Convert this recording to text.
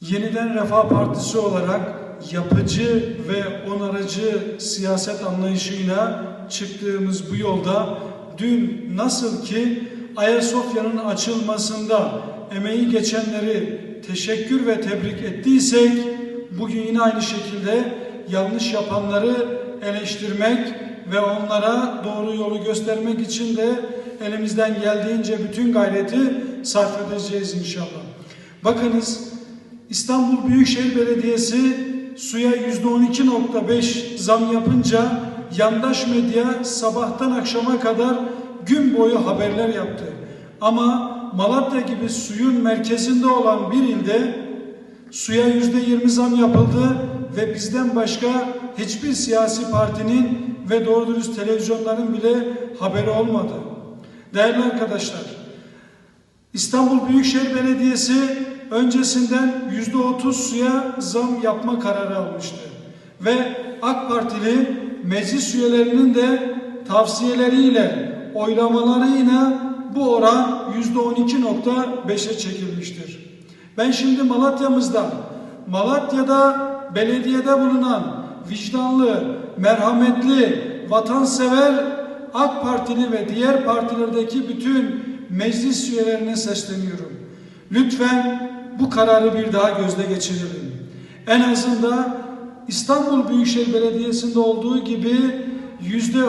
Yeniden Refah Partisi olarak yapıcı ve onarıcı siyaset anlayışıyla çıktığımız bu yolda dün nasıl ki Ayasofya'nın açılmasında emeği geçenleri teşekkür ve tebrik ettiysek bugün yine aynı şekilde yanlış yapanları eleştirmek ve onlara doğru yolu göstermek için de elimizden geldiğince bütün gayreti sarf edeceğiz inşallah. Bakınız İstanbul Büyükşehir Belediyesi suya %12.5 zam yapınca yandaş medya sabahtan akşama kadar gün boyu haberler yaptı. Ama Malatya gibi suyun merkezinde olan bir ilde suya %20 zam yapıldı ve bizden başka hiçbir siyasi partinin ve doğru dürüst televizyonların bile haberi olmadı. Değerli arkadaşlar, İstanbul Büyükşehir Belediyesi öncesinden yüzde otuz suya zam yapma kararı almıştı. Ve AK Partili meclis üyelerinin de tavsiyeleriyle, oylamalarıyla bu oran yüzde on iki nokta beşe çekilmiştir. Ben şimdi Malatya'mızda, Malatya'da belediyede bulunan vicdanlı, merhametli, vatansever AK Partili ve diğer partilerdeki bütün meclis üyelerine sesleniyorum. Lütfen bu kararı bir daha gözle geçirelim. En azından İstanbul Büyükşehir Belediyesi'nde olduğu gibi yüzde